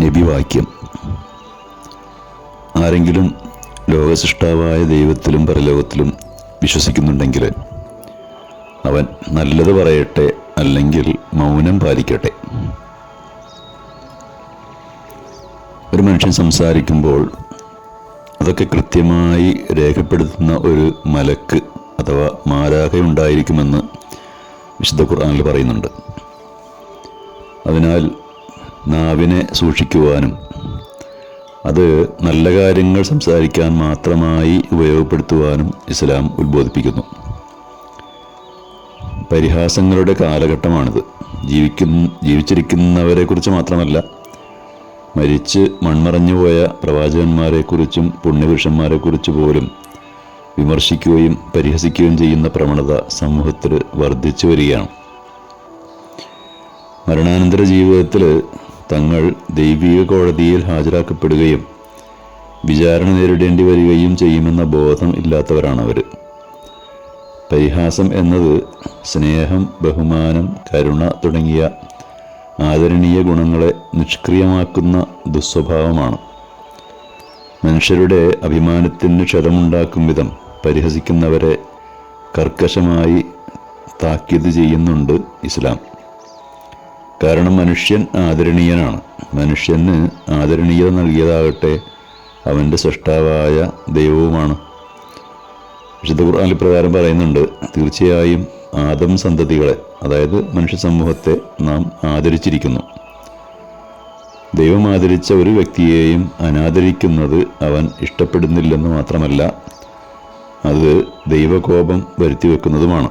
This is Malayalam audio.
നബിവാക്യം. ആരെങ്കിലും ലോകസൃഷ്ടാവായ ദൈവത്തിലും പരലോകത്തിലും വിശ്വസിക്കുന്നുണ്ടെങ്കിൽ അവൻ നല്ലത് പറയട്ടെ അല്ലെങ്കിൽ മൗനം പാലിക്കട്ടെ. ഒരു മനുഷ്യൻ സംസാരിക്കുമ്പോൾ അതൊക്കെ കൃത്യമായി രേഖപ്പെടുത്തുന്ന ഒരു മലക്ക് അഥവാ മാരാഹയുണ്ടായിരിക്കുമെന്ന് വിശുദ്ധ ഖുർആാനിൽ പറയുന്നുണ്ട്. അതിനാൽ നാവിനെ സൂക്ഷിക്കുവാനും അത് നല്ല കാര്യങ്ങൾ സംസാരിക്കാൻ മാത്രമായി ഉപയോഗപ്പെടുത്തുവാനും ഇസ്ലാം ഉത്ബോധിപ്പിക്കുന്നു. പരിഹാസങ്ങളുടെ കാലഘട്ടമാണിത്. ജീവിക്കുന്ന ജീവിച്ചിരിക്കുന്നവരെക്കുറിച്ച് മാത്രമല്ല മരിച്ച് മൺമറഞ്ഞുപോയ പ്രവാചകന്മാരെക്കുറിച്ചും പുണ്യപുരുഷന്മാരെക്കുറിച്ച് പോലും വിമർശിക്കുകയും പരിഹസിക്കുകയും ചെയ്യുന്ന പ്രവണത സമൂഹത്തിൽ വർദ്ധിച്ചു വരികയാണ്. മരണാനന്തര ജീവിതത്തിൽ തങ്ങൾ ദൈവിക കോടതിയിൽ ഹാജരാക്കപ്പെടുകയും വിചാരണ നേരിടേണ്ടി വരികയും ചെയ്യുമെന്ന ബോധം ഇല്ലാത്തവരാണ് അവർ പരിഹാസം എന്നത് സ്നേഹം ബഹുമാനം കരുണ തുടങ്ങിയ ആദരണീയ ഗുണങ്ങളെ നിഷ്ക്രിയമാക്കുന്ന ദുസ്വഭാവമാണ്. മനുഷ്യരുടെ അഭിമാനത്തിന് ക്ഷതമുണ്ടാക്കും വിധം പരിഹസിക്കുന്നവരെ കർക്കശമായി താക്കീത് ചെയ്യുന്നുണ്ട് ഇസ്ലാം. കാരണം മനുഷ്യൻ ആദരണീയനാണ്. മനുഷ്യന് ആദരണീയത നൽകിയതാകട്ടെ അവന്റെ സൃഷ്ടാവായ ദൈവവുമാണ്. വിശുദ്ധ ഖുർആാനിൽ പ്രകാരം പറയുന്നുണ്ട് തീർച്ചയായും ആദം സന്തതികളെ അതായത് മനുഷ്യ സമൂഹത്തെ നാം ആദരിച്ചിരിക്കുന്നു. ദൈവം ആദരിച്ച ഒരു വ്യക്തിയെയും അനാദരിക്കുന്നത് അവൻ ഇഷ്ടപ്പെടുന്നില്ലെന്ന് മാത്രമല്ല അത് ദൈവകോപം വരുത്തി വെക്കുന്നതുമാണ്